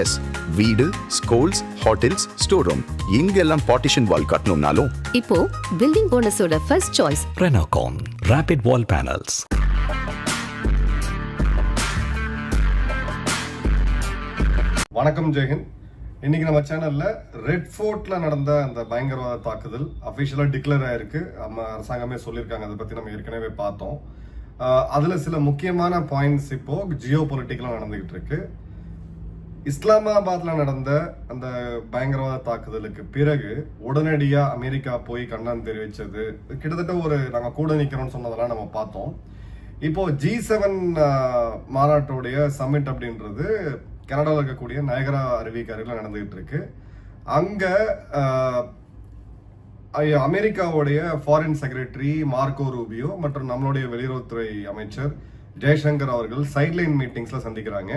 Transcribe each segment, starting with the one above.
S வீடு schools hotels store room இங்கெல்லாம் partition wall கட்டணும்னாலும். இப்போ building போனஸோட first choice Renocon Rapid Wall Panels. வணக்கம் ஜெயஹிந்த் இன்னைக்கு நம்ம சேனல்ல ரெட் ஃபோர்ட்ல நடந்த அந்த பயங்கரவாத தாக்குதல் அபிஷியலா டிக்ளேர் ஆயிருக்கு. நம்ம அரசாங்கமே சொல்லியிருக்காங்க அதை பத்தி நம்ம ஏற்கனவே பார்த்தோம். அதுல சில முக்கியமான பாயிண்ட்ஸ் இப்போ ஜியோ பொலிட்டிக்கலா நடந்துகிட்டு இருக்கு. இஸ்லாமாபாத்தில் நடந்த அந்த பயங்கரவாத தாக்குதலுக்கு பிறகு உடனடியாக அமெரிக்கா போய் கண்டனம் தெரிவித்தது கிட்டத்தட்ட ஒரு நாங்கள் கூட நிற்கிறோம்னு சொன்னதெல்லாம் நம்ம பார்த்தோம். இப்போ ஜி செவன் மாநாட்டோடைய சமிட் அப்படின்றது கனடாவில் இருக்கக்கூடிய நயகரா அருவிக்கு அருகில் நடந்துகிட்டு இருக்கு. அங்கே அமெரிக்காவுடைய ஃபாரின் செக்ரட்டரி மார்க்கோ ரூபியோ மற்றும் நம்மளுடைய வெளியுறவுத்துறை அமைச்சர் ஜெய்சங்கர் அவர்கள் சைட்லைன் மீட்டிங்ஸில் சந்திக்கிறாங்க.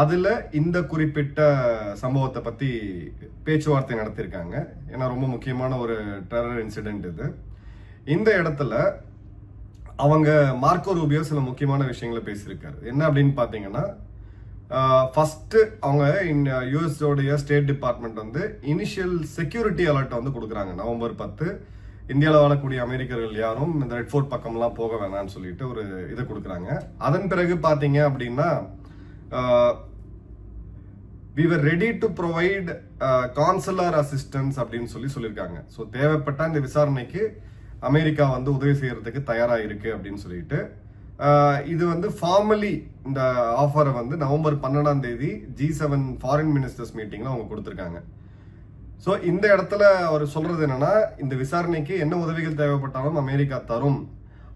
அதில் இந்த குறிப்பிட்ட சம்பவத்தை பற்றி பேச்சுவார்த்தை நடத்தியிருக்காங்க. ஏன்னா ரொம்ப முக்கியமான ஒரு டெரர் இன்சிடெண்ட் இது. இந்த இடத்துல அவங்க மார்க்கோ ரூபியோ சில முக்கியமான விஷயங்களை பேசியிருக்காரு. என்ன அப்படின்னு பார்த்தீங்கன்னா ஃபஸ்ட்டு அவங்க யூஎஸ்ஓடைய ஸ்டேட் டிபார்ட்மெண்ட் வந்து இனிஷியல் செக்யூரிட்டி அலர்ட் வந்து கொடுக்குறாங்க. நவம்பர் பத்து இந்தியாவில் வாழக்கூடிய அமெரிக்கர்கள் யாரும் இந்த ரெட் ஃபோர்ட் பக்கம்லாம் போக வேணாம்னு சொல்லிட்டு ஒரு இதை கொடுக்குறாங்க. அதன் பிறகு பார்த்தீங்க அப்படின்னா we were ready to provide consular assistance அப்படின்னு சொல்லி சொல்லியிருக்காங்க. ஸோ தேவைப்பட்ட இந்த விசாரணைக்கு அமெரிக்கா வந்து உதவி செய்கிறதுக்கு தயாராக இருக்கு அப்படின்னு சொல்லிட்டு uh, இது வந்து ஃபார்மலி இந்த ஆஃபரை வந்து நவம்பர் பன்னெண்டாம் தேதி ஜி செவன் ஃபாரின் மினிஸ்டர்ஸ் மீட்டிங்கில் அவங்க கொடுத்துருக்காங்க. ஸோ இந்த இடத்துல அவர் சொல்கிறது என்னன்னா இந்த விசாரணைக்கு என்ன உதவிகள் தேவைப்பட்டாலும் அமெரிக்கா தரும்.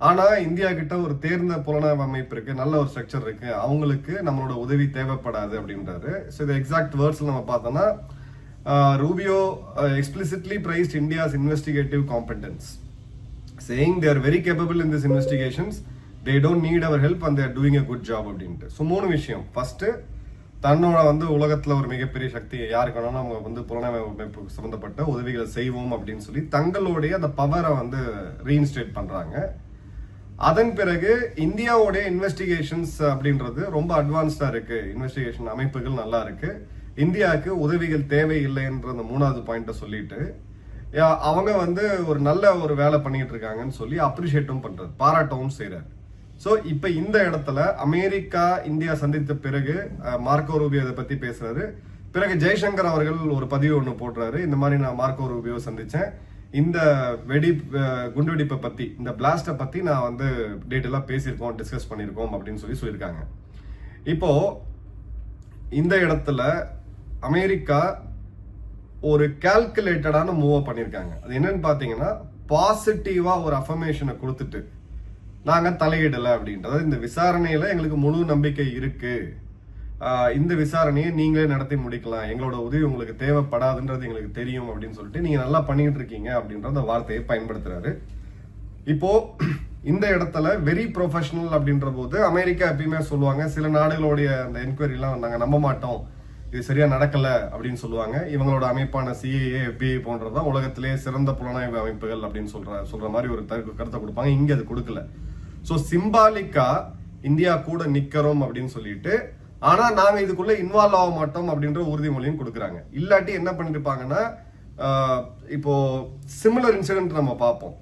ஆனால் இந்தியா கிட்ட ஒரு தேர்ந்த புலனாய்வு அமைப்பு இருக்கு நல்ல ஒரு ஸ்ட்ரக்சர் இருக்கு. அவங்களுக்கு நம்மளோட உதவி தேவைப்படாது அப்படின்றாரு. ஸோ இது எக்ஸாக்ட் வேர்ட்ஸ்ல நம்ம பார்த்தோம்னா Rubio explicitly praised India's investigative competence saying they're very capable in this investigations they don't need our help and they're doing a good job அப்படின்ட்டு. ஸோ மூணு விஷயம். ஃபர்ஸ்ட் தன்னோட வந்து உலகத்தில் ஒரு மிகப்பெரிய சக்தி யாருக்கு வேணாலும் அவங்க வந்து புலனாய்வு அமைப்பு சம்மந்தப்பட்ட உதவிகளை செய்வோம் அப்படின்னு சொல்லி தங்களுடைய அந்த பவரை வந்து ரீஇன்ஸ்டேட் பண்ணுறாங்க அதன் பிறகு இந்தியாவோடைய இன்வெஸ்டிகேஷன்ஸ் அப்படின்றது ரொம்ப அட்வான்ஸ்டா இருக்கு. இன்வெஸ்டிகேஷன் அமைப்புகள் நல்லா இருக்கு. இந்தியாவுக்கு உதவிகள் தேவையில்லைன்ற அந்த மூணாவது பாயிண்ட்டை சொல்லிட்டு யா, அவங்க வந்து ஒரு நல்ல ஒரு வேலை பண்ணிட்டு இருக்காங்கன்னு சொல்லி அப்ரிஷியேட்டும் பண்றது பாராட்டவும் செய்றாரு. ஸோ இப்போ இந்த இடத்துல அமெரிக்கா இந்தியா சந்தித்த பிறகு மார்க்கோ ரூபியோ அதை பத்தி பேசுறாரு. பிறகு ஜெய்சங்கர் அவர்கள் ஒரு பதிவு ஒன்று போடுறாரு. இந்த மாதிரி நான் மார்க்கோ ரூபியோ சந்திச்சேன். இந்த வெடி குண்டுவெடிப்பை பற்றி இந்த பிளாஸ்ட்டை பற்றி நான் வந்து டீட்டெயிலாக பேசியிருக்கோம் டிஸ்கஸ் பண்ணியிருக்கோம் அப்படின்னு சொல்லி சொல்லியிருக்காங்க. இப்போ இந்த இடத்துல அமெரிக்கா ஒரு கேல்குலேட்டடான மூவை பண்ணியிருக்காங்க. அது என்னன்னு பார்த்தீங்கன்னா பாசிட்டிவாக ஒரு அஃபர்மேஷனை கொடுத்துட்டு நாங்கள் தலையிடலை அப்படின்றது இந்த விசாரணையில் எங்களுக்கு முழு நம்பிக்கை இருக்குது இந்த விசாரணையை நீங்களே நடத்தி முடிக்கலாம். எங்களோட உதவி உங்களுக்கு தேவைப்படாதுன்றது எங்களுக்கு தெரியும் அப்படின்னு சொல்லிட்டு நீங்க நல்லா பண்ணிட்டு இருக்கீங்க அப்படின்ற அந்த வார்த்தையை பயன்படுத்துறாரு. இப்போ இந்த இடத்துல வெரி ப்ரொஃபஷனல் அப்படின்ற போது அமெரிக்கா எப்பயுமே சொல்லுவாங்க சில நாடுகளுடைய அந்த என்கொயரிலாம் நாங்கள் நம்ப மாட்டோம். இது சரியா நடக்கல. அப்படின்னு சொல்லுவாங்க. இவங்களோட அமைப்பான சிஏஏ எஃபிஐ போன்றதான் உலகத்திலேயே சிறந்த புலனாய்வு அமைப்புகள் அப்படின்னு சொல்ற சொல்ற மாதிரி ஒரு தரு- கருத்தை கொடுப்பாங்க. இங்க அது கொடுக்கல. ஸோ சிம்பாலிக்கா இந்தியா கூட நிக்கிறோம் அப்படின்னு சொல்லிட்டு ஆனா நாங்க இதுக்குள்ள இன்வால்வ் ஆக மாட்டோம் அப்படின்ற உறுதிமொழியும் கொடுக்குறாங்க. இல்லாட்டி என்ன பண்ணிருப்பாங்கன்னா இப்போ சிமிலர் இன்சிடென்ட் நம்ம பார்ப்போம்.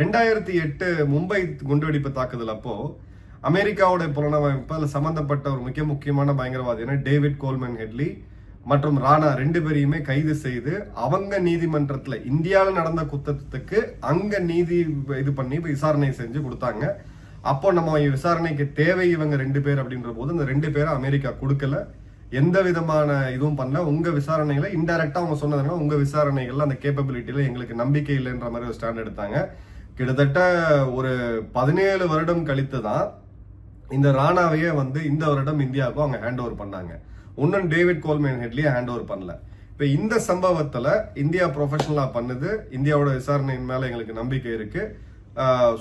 ரெண்டாயிரத்தி எட்டு மும்பை குண்டுவெடிப்பு தாக்குதல் அப்போ அமெரிக்காவோட புலனாய்வு அமைப்பு அதில் சம்மந்தப்பட்ட ஒரு முக்கிய முக்கியமான பயங்கரவாதியான டேவிட் கோல்மன் ஹெட்லி மற்றும் ராணா ரெண்டு பேரையுமே கைது செய்து அவங்க நீதிமன்றத்தில் இந்தியாவில் நடந்த குத்தத்துக்கு அங்கே நீதி இது பண்ணி விசாரணை செஞ்சு கொடுத்தாங்க. அப்போ நம்ம விசாரணைக்கு தேவை இவங்க ரெண்டு பேர் அப்படின்ற போது இந்த ரெண்டு பேரை அமெரிக்கா கொடுக்கல. எந்த விதமான இதுவும் பண்ணல. உங்க விசாரணைகளை இன்டெரக்டா அவங்க சொன்னதுன்னா உங்க விசாரணைகள்ல அந்த கேப்பபிலிட்டியில எங்களுக்கு நம்பிக்கை இல்லைன்ற மாதிரி ஒரு ஸ்டாண்ட் எடுத்தாங்க. கிட்டத்தட்ட ஒரு பதினேழு வருடம் கழித்து தான் இந்த ராணாவையே வந்து இந்த வருடம் இந்தியாவுக்கும் அவங்க ஹேண்ட் ஓவர் பண்ணாங்க. ஒன்னும் டேவிட் கோல்மேன் ஹெட்லியை ஹேண்ட் ஓவர் பண்ணல. இப்போ இந்த சம்பவத்துல இந்தியா ப்ரொஃபஷனலா பண்ணுது. இந்தியாவோட விசாரணையின் மேல எங்களுக்கு நம்பிக்கை இருக்கு.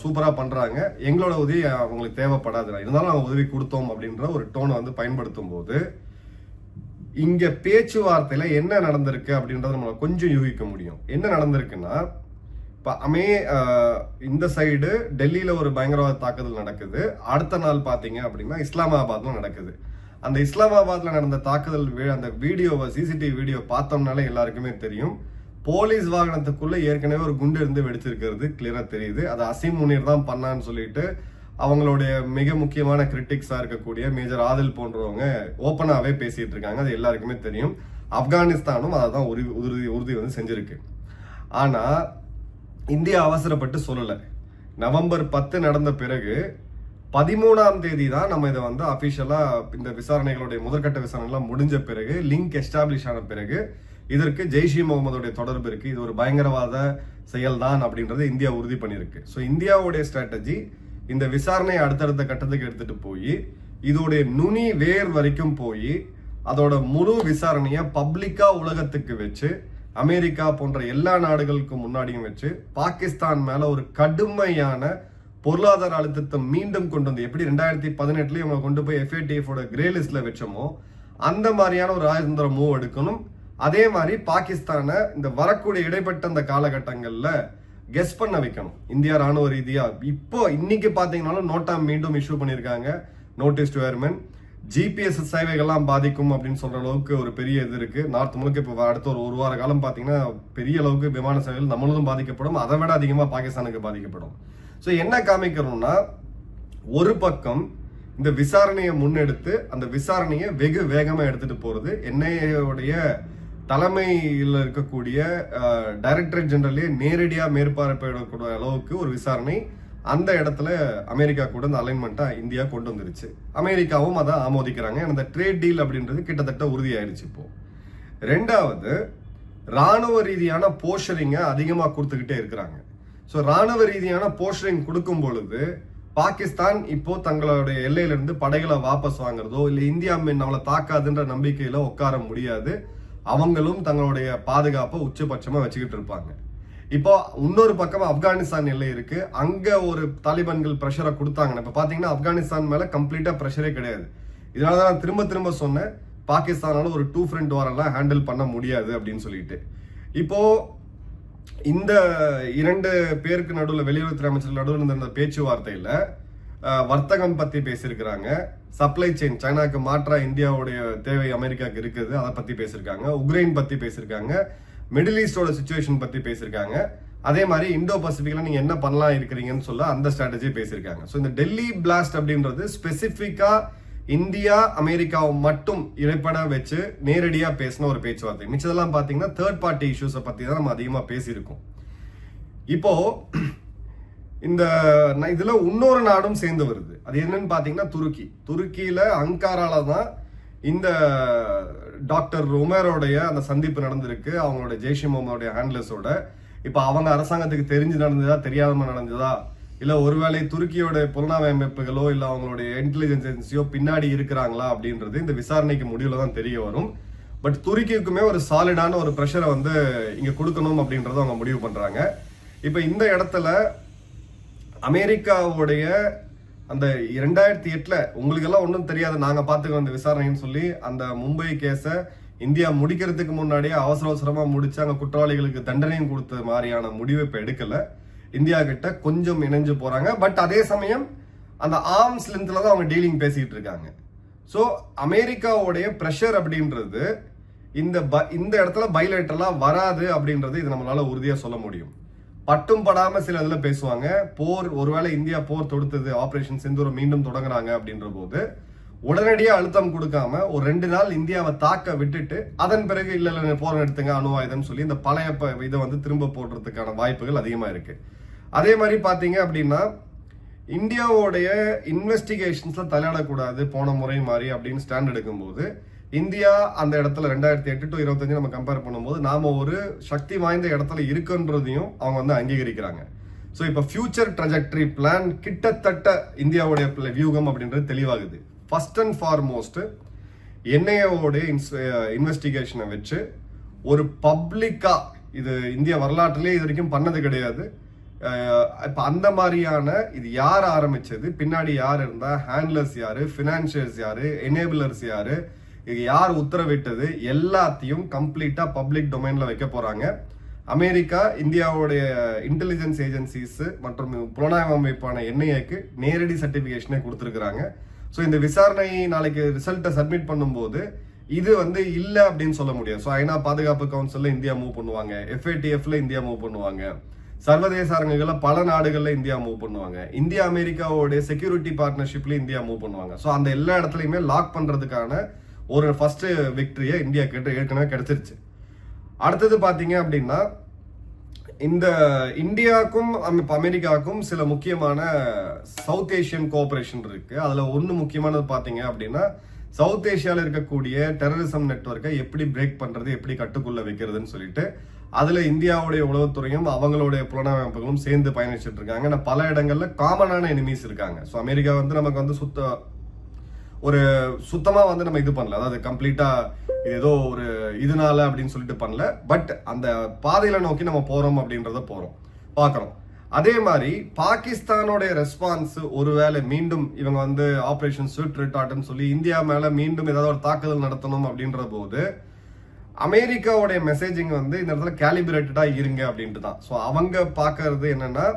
சூப்பராக பண்ணுறாங்க எங்களோட உதவி அவங்களுக்கு தேவைப்படாது. இருந்தாலும் நாங்கள் உதவி கொடுத்தோம் அப்படின்ற ஒரு டோனை வந்து பயன்படுத்தும் போது இங்கே பேச்சுவார்த்தையில் என்ன நடந்திருக்கு அப்படின்றத நம்மளால் கொஞ்சம் யூகிக்க முடியும். என்ன நடந்திருக்குன்னா இப்போ அமே இந்த சைடு டெல்லியில் ஒரு பயங்கரவாத தாக்குதல் நடக்குது. அடுத்த நாள் பார்த்தீங்க அப்படின்னா இஸ்லாமாபாத்தில் நடக்குது. அந்த இஸ்லாமாபாத்தில் நடந்த தாக்குதல் அந்த வீடியோவை சிசிடிவி வீடியோ பார்த்தோம்னாலே எல்லாருக்குமே தெரியும். போலீஸ் வாகனத்துக்குள்ள ஏற்கனவே ஒரு குண்டு இருந்து வெடிச்சிருக்கிறது. கிளியரா தெரியுது. அது அசீம் முனீர் தான் பண்ணான்னு சொல்லிட்டு அவங்களுடைய மிக முக்கியமான கிரிட்டிக்ஸா இருக்கக்கூடிய மேஜர் ஆதில் போன்றவங்க ஓப்பனாவே பேசிட்டு இருக்காங்க. அது எல்லாருக்குமே தெரியும். ஆப்கானிஸ்தானும் அதை தான் உறுதி உறுதி உறுதி வந்து செஞ்சிருக்கு. ஆனா இந்தியா அவசரப்பட்டு சொல்லலை. நவம்பர் பத்து நடந்த பிறகு பதிமூணாம் தேதி தான் நம்ம இதை வந்து அஃபிஷியலாக இந்த விசாரணைகளுடைய முதற்கட்ட விசாரணைலாம் முடிஞ்ச பிறகு லிங்க் எஸ்டாப்ளிஷ் ஆன பிறகு இதற்கு ஜெய்ஷ் இ முகமதுடைய தொடர்பு இருக்குது இது ஒரு பயங்கரவாத செயல்தான் அப்படின்றத இந்தியா உறுதி பண்ணியிருக்கு. ஸோ இந்தியாவுடைய ஸ்ட்ராட்டஜி இந்த விசாரணையை அடுத்தடுத்த கட்டத்துக்கு எடுத்துகிட்டு போய் இதோடைய நுனி வேர் வரைக்கும் போய் அதோட முழு விசாரணையை பப்ளிக்கா உலகத்துக்கு வச்சு அமெரிக்கா போன்ற எல்லா நாடுகளுக்கும் முன்னாடியும் வச்சு பாகிஸ்தான் மேலே ஒரு கடுமையான பொருளாதார அழுத்தத்தை மீண்டும் கொண்டு வந்து எப்படி ரெண்டாயிரத்தி பதினெட்டுலேயும் அவங்க கொண்டு போய் எஃப்ஏடிஎஃப் கிரே லிஸ்ட்டில் வச்சோமோ அந்த மாதிரியான ஒரு ராஜதந்திர மூவ் எடுக்கணும். அதே மாதிரி பாகிஸ்தானை இந்த வரக்கூடிய இடைப்பட்ட அந்த காலகட்டங்களில் கெஸ் பண்ண வைக்கணும். இந்தியா ராணுவ ரீதியாக இப்போ இன்னைக்கு பார்த்தீங்கனாலும் நோட்டா மீண்டும் இஷ்யூ பண்ணியிருக்காங்க. நோட்டீஸ் டு ஏர்மேன் ஜிபிஎஸ் சேவைகள்லாம் பாதிக்கும் அப்படின்னு சொல்கிற அளவுக்கு ஒரு பெரிய இது இருக்குது நார்த் முழுக்க இப்போ அடுத்த ஒரு ஒரு வார காலம் பார்த்தீங்கன்னா பெரிய அளவுக்கு விமான சேவைகள் நம்மளதும் பாதிக்கப்படும். அதை விட அதிகமாக பாகிஸ்தானுக்கு பாதிக்கப்படும். ஸோ என்ன காமிக்கிறோம்னா ஒரு பக்கம் இந்த விசாரணையை முன்னெடுத்து அந்த விசாரணையை வெகு வேகமாக எடுத்துகிட்டு போகிறது என்ஐஏவுடைய தலைமையில் இருக்கக்கூடிய டைரக்டர் ஜெனரலே நேரடியாக மேற்பார்வையிடக்கூடிய அளவுக்கு ஒரு விசாரணை அந்த இடத்துல அமெரிக்கா கூட அந்த அலைன்மெண்ட்டாக இந்தியா கொண்டு வந்துருச்சு. அமெரிக்காவும் அதை ஆமோதிக்கிறாங்க. அந்த ட்ரேட் டீல் அப்படின்றது கிட்டத்தட்ட உறுதியாயிடுச்சு இப்போ. ரெண்டாவது ராணுவ ரீதியான போஷரிங்கை அதிகமாக கொடுத்துக்கிட்டே இருக்கிறாங்க. ஸோ ராணுவ ரீதியான போஷரிங் கொடுக்கும் பொழுது பாகிஸ்தான் இப்போ தங்களுடைய எல்லையிலிருந்து படைகளை வாபஸ் வாங்குறதோ இல்லை இந்தியா மீன் நம்மளை தாக்காதுன்ற நம்பிக்கையில் உட்கார முடியாது. அவங்களும் தங்களுடைய பாதுகாப்பை உச்சபட்சமாக வச்சுக்கிட்டு இருப்பாங்க. இப்போ இன்னொரு பக்கம் ஆப்கானிஸ்தான் எல்லை இருக்கு. அங்க ஒரு தாலிபான்கள் ப்ரெஷரை கொடுத்தாங்க. இப்போ பார்த்தீங்கன்னா ஆப்கானிஸ்தான் மேல கம்ப்ளீட்டா ப்ரெஷரே கிடையாது. இதனால தான் நான் திரும்ப திரும்ப சொன்னேன். பாகிஸ்தானால ஒரு டூ ஃப்ரண்ட் வாரெல்லாம் ஹேண்டில் பண்ண முடியாது அப்படின்னு சொல்லிட்டு. இப்போ இந்த இரண்டு பேருக்கு நடுவில் வெளியுறவுத்துறை அமைச்சர் நடுவில் இருந்த பேச்சுவார்த்தையில் வர்த்தகம் பற்றி பேசியிருக்கிறாங்க. சப்ளை செயின் சைனாக்கு மாற்றா இந்தியாவுடைய தேவை அமெரிக்காவுக்கு இருக்குது அதை பற்றி பேசியிருக்காங்க. உக்ரைன் பற்றி பேசியிருக்காங்க. மிடில் ஈஸ்டோட சுச்சுவேஷன் பற்றி பேசியிருக்காங்க. அதே மாதிரி இந்தோ பசிபிக்கில் நீங்கள் என்ன பண்ணலாம் இருக்கிறீங்கன்னு சொல்ல அந்த ஸ்ட்ராட்டஜி பேசியிருக்காங்க. ஸோ இந்த டெல்லி பிளாஸ்ட் அப்படின்றது ஸ்பெசிஃபிக்காக இந்தியா அமெரிக்காவை மட்டும் இடைப்பட வச்சு நேரடியாக பேசின ஒரு பேச்சுவார்த்தை. மிச்சதெல்லாம் பார்த்தீங்கன்னா தேர்ட் பார்ட்டி இஷ்யூஸை பற்றி தான் நம்ம அதிகமாக பேசியிருக்கோம். இப்போது இந்த இதில் இன்னொரு நாடும் சேர்ந்து வருது. அது என்னன்னு பார்த்தீங்கன்னா துருக்கி. துருக்கியில் அங்காரால தான் இந்த டாக்டர் ரொமேரோடைய அந்த சந்திப்பு நடந்திருக்கு. அவங்களோட ஜெய்ஷி முகமதுடைய ஹேண்ட்லர்ஸோட இப்போ அவங்க அரசாங்கத்துக்கு தெரிஞ்சு நடந்ததா தெரியாதமா நடந்ததா? இல்லை ஒருவேளை துருக்கியோட புலனாய்வு அமைப்புகளோ இல்லை அவங்களுடைய இன்டெலிஜென்ஸ் ஏஜென்சியோ பின்னாடி இருக்கிறாங்களா அப்படின்றது இந்த விசாரணைக்கு முடிவில் தான் தெரிய வரும். பட் துருக்கிக்குமே ஒரு சாலிடான ஒரு ப்ரெஷரை வந்து இங்கே கொடுக்கணும் அப்படின்றத அவங்க முடிவு பண்ணுறாங்க இப்போ இந்த இடத்துல அமெரிக்காவுடைய அந்த இரண்டாயிரத்தி எட்டில் உங்களுக்கு எல்லாம் ஒன்றும் தெரியாது நாங்கள் பார்த்துக்க வந்த விசாரணைன்னு சொல்லி அந்த மும்பை கேஸை இந்தியா முடிக்கிறதுக்கு முன்னாடியே அவசர அவசரமாக முடிச்சு அங்கே குற்றவாளிகளுக்கு தண்டனையும் கொடுத்த மாதிரியான முடிவை இப்போ எடுக்கலை. இந்தியா கிட்ட கொஞ்சம் இணைஞ்சு போகிறாங்க பட் அதே சமயம் அந்த ஆர்ம்ஸ் லென்த்தில் தான் அவங்க டீலிங் பேசிகிட்டு இருக்காங்க. ஸோ அமெரிக்காவுடைய ப்ரெஷர் அப்படின்றது இந்த ப- இந்த இடத்துல பைலேட்டரெலாம் வராது அப்படின்றது இது நம்மளால் உறுதியாக சொல்ல முடியும். பட்டும் படாம சில இதுல பேசுவாங்க. போர் ஒருவேளை இந்தியா போர் தொடுத்தது ஆபரேஷன் செந்தூரம் மீண்டும் தொடங்குறாங்க அப்படின்ற போது உடனடியாக அழுத்தம் கொடுக்காம ஒரு ரெண்டு நாள் இந்தியாவை தாக்க விட்டுட்டு அதன் பிறகு இல்லை இல்லை போர் எடுத்துங்க அணு சொல்லி இந்த பழைய ப- இதை வந்து திரும்ப போடுறதுக்கான வாய்ப்புகள் அதிகமாக இருக்கு. அதே மாதிரி பார்த்தீங்க அப்படின்னா இந்தியாவோடைய இன்வெஸ்டிகேஷன்ஸில் தலையிடக்கூடாது போன முறை மாதிரி அப்படின்னு ஸ்டாண்ட் எடுக்கும்போது இந்தியா அந்த இடத்துல ரெண்டாயிரத்தி எட்டு டு இருபத்தஞ்சு நம்ம கம்பேர் பண்ணும்போது நாம ஒரு சக்தி வாய்ந்த இடத்துல இருக்குன்றதையும் அவங்க வந்து அங்கீகரிக்கிறாங்க. ஸோ இப்போ ஃபியூச்சர் ட்ரஜெக்டரி பிளான் கிட்டத்தட்ட இந்தியாவுடைய வியூகம் அப்படின்றது தெளிவாகுது. ஃபர்ஸ்ட் அண்ட் ஃபார்மோஸ்ட் என்ஐஏவோடைய இன்வெஸ்டிகேஷனை வச்சு ஒரு பப்ளிக்காக இது இந்திய வரலாற்றுலேயே இது வரைக்கும் பண்ணது கிடையாது. இப்போ அந்த மாதிரியான இது யார் ஆரம்பிச்சது? பின்னாடி யார் இருந்தால் ஹேண்ட்லர்ஸ் யார்? ஃபினான்ஷியர்ஸ் யார்? எனேபிளர்ஸ் யார்? இது யார் உத்தரவிட்டது எல்லாத்தையும் கம்ப்ளீட்டாக பப்ளிக் டொமைனில் வைக்க போகிறாங்க அமெரிக்கா இந்தியாவுடைய இன்டெலிஜென்ஸ் ஏஜென்சிஸு மற்றும் புலனாய்வு அமைப்பான என்ஐஏக்கு நேரடி சர்டிஃபிகேஷனே கொடுத்துருக்குறாங்க. ஸோ இந்த விசாரணை நாளைக்கு ரிசல்ட்டை சப்மிட் பண்ணும்போது இது வந்து இல்லை அப்படின்னு சொல்ல முடியாது. ஸோ ஐநா பாதுகாப்பு கவுன்சிலில் இந்தியா மூவ் பண்ணுவாங்க. எஃப்ஏடிஎஃப்ல இந்தியா மூவ் பண்ணுவாங்க. சர்வதேச அரங்குகளில் பல நாடுகளில் இந்தியா மூவ் பண்ணுவாங்க. இந்தியா அமெரிக்காவோடைய செக்யூரிட்டி பார்ட்னர்ஷிப்லேயும் இந்தியா மூவ் பண்ணுவாங்க. ஸோ அந்த எல்லா இடத்துலையுமே லாக் பண்ணுறதுக்கான ஒரு ஃபஸ்ட்டு விக்டரியை இந்தியா கிட்ட ஏற்கனவே கிடச்சிருச்சு. அடுத்தது பார்த்தீங்க அப்படின்னா இந்த இந்தியாவுக்கும் அமெரிக்காவுக்கும் சில முக்கியமான சவுத் ஏஷியன் கோஆப்ரேஷன் இருக்குது அதில் ஒன்று முக்கியமானது பார்த்தீங்க அப்படின்னா சவுத் ஏஷியாவில் இருக்கக்கூடிய டெரரிசம் நெட்வொர்க்கை எப்படி பிரேக் பண்ணுறது எப்படி கட்டுக்குள்ளே வைக்கிறதுன்னு சொல்லிட்டு அதில் இந்தியாவுடைய உளவுத்துறையும் அவங்களுடைய புலனமைப்புகளும் சேர்ந்து பயணிச்சுட்டு இருக்காங்க. ஆனால் பல இடங்களில் காமனான எனிமீஸ் இருக்காங்க. ஸோ அமெரிக்கா வந்து நமக்கு வந்து சுத்த ஒரு சுத்தமாக வந்து நம்ம இது பண்ணல. அதாவது கம்ப்ளீட்டாக இது ஏதோ ஒரு இதனால அப்படின்னு சொல்லிட்டு பண்ணல. பட் அந்த பாதையில நோக்கி நம்ம போகிறோம் அப்படின்றத போகிறோம் பார்க்குறோம் அதே மாதிரி பாகிஸ்தானோடைய ரெஸ்பான்ஸ் ஒருவேளை மீண்டும் இவங்க வந்து ஆப்ரேஷன் ஸ்விஃப்ட் ரிட்டார்ட்னு சொல்லி இந்தியா மேலே மீண்டும் ஏதாவது ஒரு தாக்குதல் நடத்தணும் அப்படின்ற போது அமெரிக்காவுடைய மெசேஜிங் வந்து இந்த இடத்துல கேலிபிரேட்டடாக இருங்க அப்படின்ட்டு தான். ஸோ அவங்க பார்க்கறது என்னன்னா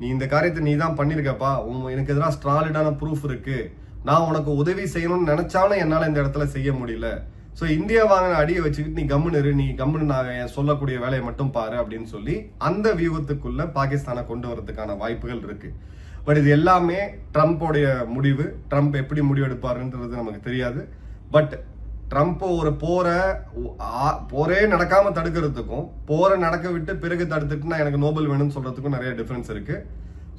நீ இந்த காரியத்தை நீ தான் பண்ணியிருக்கப்பா உன் எனக்கு எதிராக ஸ்ட்ராலிடான ப்ரூஃப் இருக்குது நான் உனக்கு உதவி செய்யணும்னு நினச்சாலும் என்னால் இந்த இடத்துல செய்ய முடியல. ஸோ இந்தியா வாங்கின அடியை வச்சுக்கிட்டு நீ கம்முன்னு இரு நீ கம்முன்னு நான் என் சொல்லக்கூடிய வேலையை மட்டும் பாரு அப்படின்னு சொல்லி அந்த வியூகத்துக்குள்ள பாகிஸ்தானை கொண்டு வரதுக்கான வாய்ப்புகள் இருக்கு. பட் இது எல்லாமே ட்ரம்ப்போடைய முடிவு. ட்ரம்ப் எப்படி முடிவெடுப்பாருன்றது நமக்கு தெரியாது. பட் ட்ரம்ப் ஒரு போரை போரே நடக்காம தடுக்கிறதுக்கும் போரை நடக்க விட்டு பிறகு தடுத்துட்டுனா எனக்கு நோபல் வேணும்னு சொல்றதுக்கும் நிறைய டிஃபரன்ஸ் இருக்கு.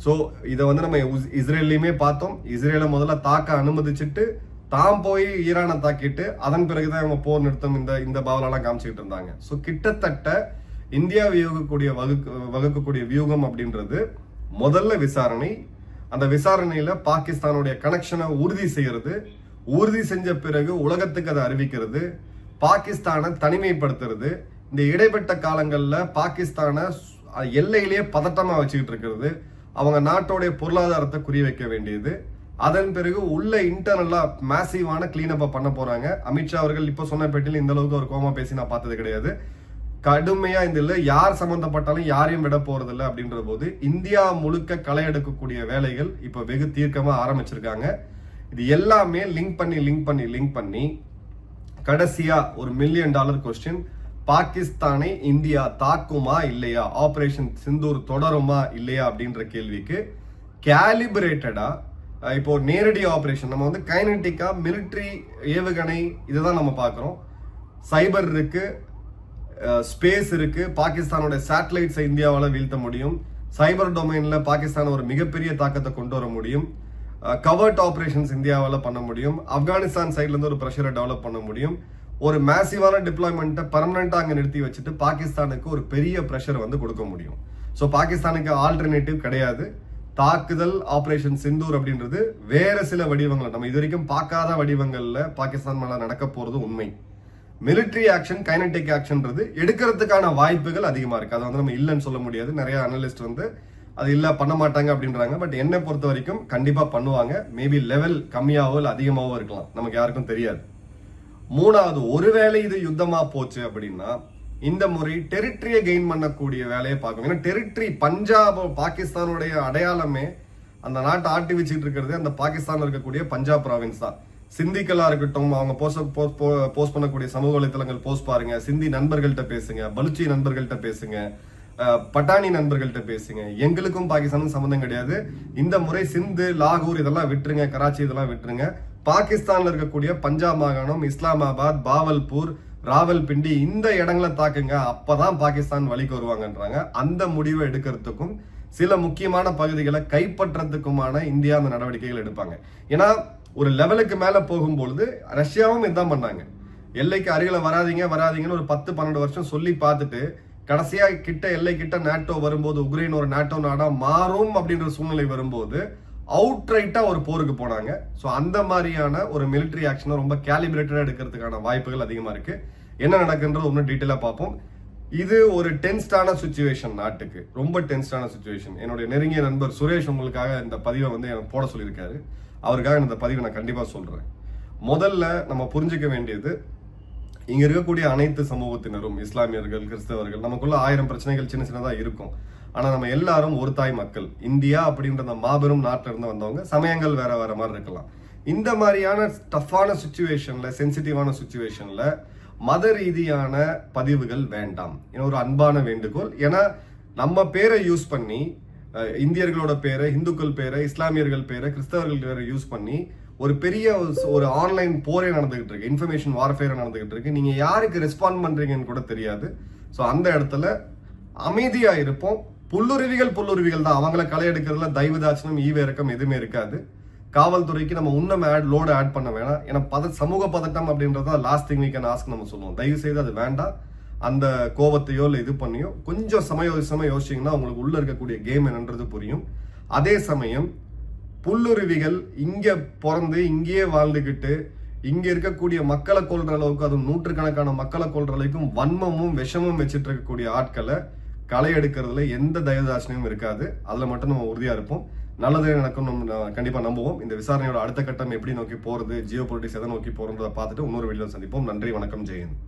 ஸோ இதை வந்து நம்ம இஸ்- இஸ்ரேல்லையுமே பார்த்தோம். இஸ்ரேலை முதல்ல தாக்க அனுமதிச்சுட்டு தான் போய் ஈரானை தாக்கிட்டு அதன் பிறகுதான் இவங்க போர் நிறுத்தம் இந்த இந்த பாவலெல்லாம் காமிச்சிக்கிட்டு இருந்தாங்க. ஸோ கிட்டத்தட்ட இந்தியா வியூகக்கூடிய வகுக்கு வகுக்கக்கூடிய வியூகம் அப்படின்றது முதல்ல விசாரணை. அந்த விசாரணையில பாகிஸ்தானுடைய கனெக்ஷனை உறுதி செய்யறது உறுதி செஞ்ச பிறகு உலகத்துக்கு அதை அறிவிக்கிறது பாகிஸ்தானை தனிமைப்படுத்துறது இந்த இடைப்பட்ட காலங்களில் பாகிஸ்தானை எல்லையிலேயே பதட்டமாக வச்சுக்கிட்டு இருக்கிறது அவங்க நாட்டோடைய பொருளாதாரத்தை குறி வைக்க வேண்டியது. அதன் பிறகு உள்ள இன்டர்னலா மேசிவான கிளீனப்பை பண்ண போறாங்க. அமித்ஷா அவர்கள் இப்ப சொன்ன பேட்டியில் இந்த அளவுக்கு ஒரு கோமா பேசி நான் பார்த்தது கிடையாது. கடுமையா இந்த இல்ல யார் சம்பந்தப்பட்டாலும் யாரையும் விட போறது இல்லை அப்படின்ற போது இந்தியா முழுக்க களை எடுக்கக்கூடிய வேலைகள் இப்ப வெகு தீர்க்கமா ஆரம்பிச்சிருக்காங்க. இது எல்லாமே லிங்க் பண்ணி லிங்க் பண்ணி லிங்க் பண்ணி கடைசியா ஒரு மில்லியன் டாலர் கொஸ்டின் பாகிஸ்தானை இந்தியா தாக்குமா இல்லையா? ஆப்ரேஷன் சிந்தூர் தொடருமா இல்லையா அப்படின்ற கேள்விக்கு கேலிபரேட்டடா இப்போ நேரடி ஆப்ரேஷன் நம்ம வந்து கைனட்டிக்கா மிலிட்ரி ஏவுகணை இதுதான் நம்ம பார்க்குறோம். சைபர் இருக்கு ஸ்பேஸ் இருக்கு. பாகிஸ்தானோட சேட்டலைட்ஸை இந்தியாவால் வீழ்த்த முடியும். சைபர் டொமைனில் பாகிஸ்தான் ஒரு மிகப்பெரிய தாக்கத்தை கொண்டு வர முடியும். கவர்ட் ஆப்ரேஷன்ஸ் இந்தியாவால் பண்ண முடியும். ஆப்கானிஸ்தான் சைட்லேருந்து ஒரு ப்ரெஷரை டெவலப் பண்ண முடியும். ஒரு மேசிவான டிப்ளாய்மெண்ட்டை பர்மனெண்ட்டாக அங்கே நிறுத்தி வச்சுட்டு பாகிஸ்தானுக்கு ஒரு பெரிய ப்ரெஷர் வந்து கொடுக்க முடியும். ஸோ பாகிஸ்தானுக்கு ஆல்டர்னேட்டிவ் கிடையாது. தாக்குதல் ஆப்ரேஷன் சிந்தூர் அப்படின்றது வேற சில வடிவங்கள். நம்ம இது வரைக்கும் பார்க்காத வடிவங்களில் பாகிஸ்தான் மேலே நடக்க போகிறது உண்மை. மிலிட்ரி ஆக்ஷன் கைனடிக் ஆக்ஷன்ன்றது எடுக்கிறதுக்கான வாய்ப்புகள் அதிகமாக இருக்குது அதை வந்து நம்ம இல்லைன்னு சொல்ல முடியாது. நிறைய அனலிஸ்ட் வந்து அது இல்லை பண்ண மாட்டாங்க அப்படின்றாங்க. பட் என்னை பொறுத்த வரைக்கும் கண்டிப்பாக பண்ணுவாங்க. மேபி லெவல் கம்மியாகவோ இல்லை அதிகமாகவோ இருக்கலாம். நமக்கு யாருக்கும் தெரியாது. மூணாவது ஒருவேளை இது யுத்தமா போச்சு அப்படின்னா இந்த முறை டெரிட்டரியை கெயின் பண்ணக்கூடிய வேலையை பார்க்கணும். ஏன்னா டெரிட்டரி பஞ்சாப் பாகிஸ்தானுடைய அடையாளமே அந்த நாட்டை ஆட்டி வச்சுட்டு இருக்கிறது அந்த பாகிஸ்தான்ல இருக்கக்கூடிய பஞ்சாப் ப்ராவின்ஸ் தான். சிந்திக்கலா இருக்கட்டும் அவங்க போஸ்ட் போஸ்ட் பண்ணக்கூடிய சமூக வலைத்தளங்கள் போஸ்ட் பாருங்க. சிந்தி நண்பர்கள்ட்ட பேசுங்க பலுச்சி நண்பர்கள்ட்ட பேசுங்க பட்டாணி நண்பர்கள்ட்ட பேசுங்க. எங்களுக்கும் பாகிஸ்தானுக்கும் சம்மந்தம் கிடையாது. இந்த முறை சிந்து லாகூர் இதெல்லாம் விட்டுருங்க கராச்சி இதெல்லாம் விட்டுருங்க. பாகிஸ்தான்ல இருக்கக்கூடிய பஞ்சாப் மாகாணம் இஸ்லாமாபாத் பாவல்பூர் ராவல்பிண்டி இந்த இடங்களை தாக்குங்க. அப்பதான் பாகிஸ்தான் வழிக்கு வருவாங்கன்றாங்க. அந்த முடிவை எடுக்கிறதுக்கும் சில முக்கியமான பகுதிகளை கைப்பற்றத்துக்குமான இந்தியா அந்த நடவடிக்கைகள் எடுப்பாங்க. ஏன்னா ஒரு லெவலுக்கு மேல போகும்பொழுது ரஷ்யாவும் இதான் பண்ணாங்க. எல்லைக்கு அருகில வராதீங்க வராதீங்கன்னு ஒரு பத்து பன்னெண்டு வருஷம் சொல்லி பார்த்துட்டு கடைசியா கிட்ட எல்லை கிட்ட நாட்டோ வரும்போது உக்ரைன் ஒரு நாட்டோ நாடா மாறும் அப்படின்ற சூழ்நிலை வரும்போது அவுட்ரைட்டாக ஒரு போருக்கு போனாங்க. ஸோ அந்த மாதிரியான ஒரு மிலிட்டரி ஆக்ஷனை ரொம்ப கேலிபிரேட்டடாக எடுக்கிறதுக்கான வாய்ப்புகள் அதிகமாக இருக்குது என்ன நடக்குன்றது ஒன்றும் டீட்டெயிலாக பார்ப்போம். இது ஒரு டென்ஸ்டான சுச்சுவேஷன் நாட்டுக்கு. ரொம்ப டென்ஸ்டான சுச்சுவேஷன் என்னுடைய நெருங்கிய நண்பர் சுரேஷ் உங்களுக்காக இந்த பதிவை வந்து எனக்கு போட சொல்லியிருக்காரு. அவருக்காக இந்த பதிவை நான் கண்டிப்பாக சொல்கிறேன் முதல்ல நம்ம புரிஞ்சிக்க வேண்டியது இங்கே இருக்கக்கூடிய அனைத்து சமூகத்தினரும் இஸ்லாமியர்கள் கிறிஸ்தவர்கள் நமக்குள்ள ஆயிரம் பிரச்சனைகள் சின்ன சின்னதாக இருக்கும். ஆனால் நம்ம எல்லாரும் ஒரு தாய் மக்கள். இந்தியா அப்படின்ற அந்த மாபெரும் நாட்டிலிருந்து வந்தவங்க சமயங்கள் வேற வேற மாதிரி இருக்கலாம். இந்த மாதிரியான டஃப்பான சுச்சுவேஷனில் சென்சிட்டிவான சுச்சுவேஷனில் மத ரீதியான பதிவுகள் வேண்டாம். ஏன்னா ஒரு அன்பான வேண்டுகோள். ஏன்னா நம்ம பேரை யூஸ் பண்ணி இந்தியர்களோட பேரை இந்துக்கள் பேரை இஸ்லாமியர்கள் பேரை கிறிஸ்தவர்கள் பேரை யூஸ் பண்ணி ஒரு பெரிய ஒரு- ஒரு ஆன்லைன் போரே நடந்துகிட்டு இருக்கு. இன்ஃபர்மேஷன் வார்ஃபேர் நடந்துகிட்டு இருக்கு. நீங்க யாருக்கு ரெஸ்பாண்ட் பண்றீங்கன்னு கூட தெரியாது. ஸோ அந்த இடத்துல அமைதியா இருப்போம். புல்லுருவிகள் புல்லுருவிகள் தான். அவங்கள களை எடுக்கிறதுல தயவு தாட்சணம் ஈவ இறக்கம் எதுவுமே இருக்காது. காவல்துறைக்கு நம்ம இன்னும் ஆட் லோடு ஆட் பண்ண வேணாம். ஏன்னா பத சமூக பதட்டம் அப்படின்றத லாஸ்ட் திங் வீக்கன் ஆஸ்க் நம்ம சொல்லுவோம். தயவு செய்து அது வேண்டாம். அந்த கோபத்தையோ இல்லை இது பண்ணியோ கொஞ்சம் சமயோசிசமா யோசிச்சிங்கன்னா உங்களுக்கு உள்ளே இருக்கக்கூடிய கேம் என்னன்றது புரியும். அதே சமயம் புல்லுருவிகள் இங்கே பிறந்து இங்கேயே வாழ்ந்துக்கிட்டு இங்கே இருக்கக்கூடிய மக்களை கொள்கிற அளவுக்கு அதுவும் நூற்றுக்கணக்கான மக்களை கொள்கிற அளவுக்கும் வன்மமும் விஷமும் வச்சுட்டு இருக்கக்கூடிய ஆட்களை களை எடுக்கிறதுல எந்த தயதாசனையும் இருக்காது. அதில் மட்டும் நம்ம உறுதியாக இருப்போம். நல்லதே நடக்கும் நம்ம கண்டிப்பாக நம்புவோம். இந்த விசாரணையோட அடுத்த கட்டம் எப்படி நோக்கி போகிறது ஜியோ பொலிட்டிக்ஸ் எதை நோக்கி போறதை பார்த்துட்டு இன்னொரு வீடியோ சந்திப்போம். நன்றி வணக்கம் ஜெயந்த்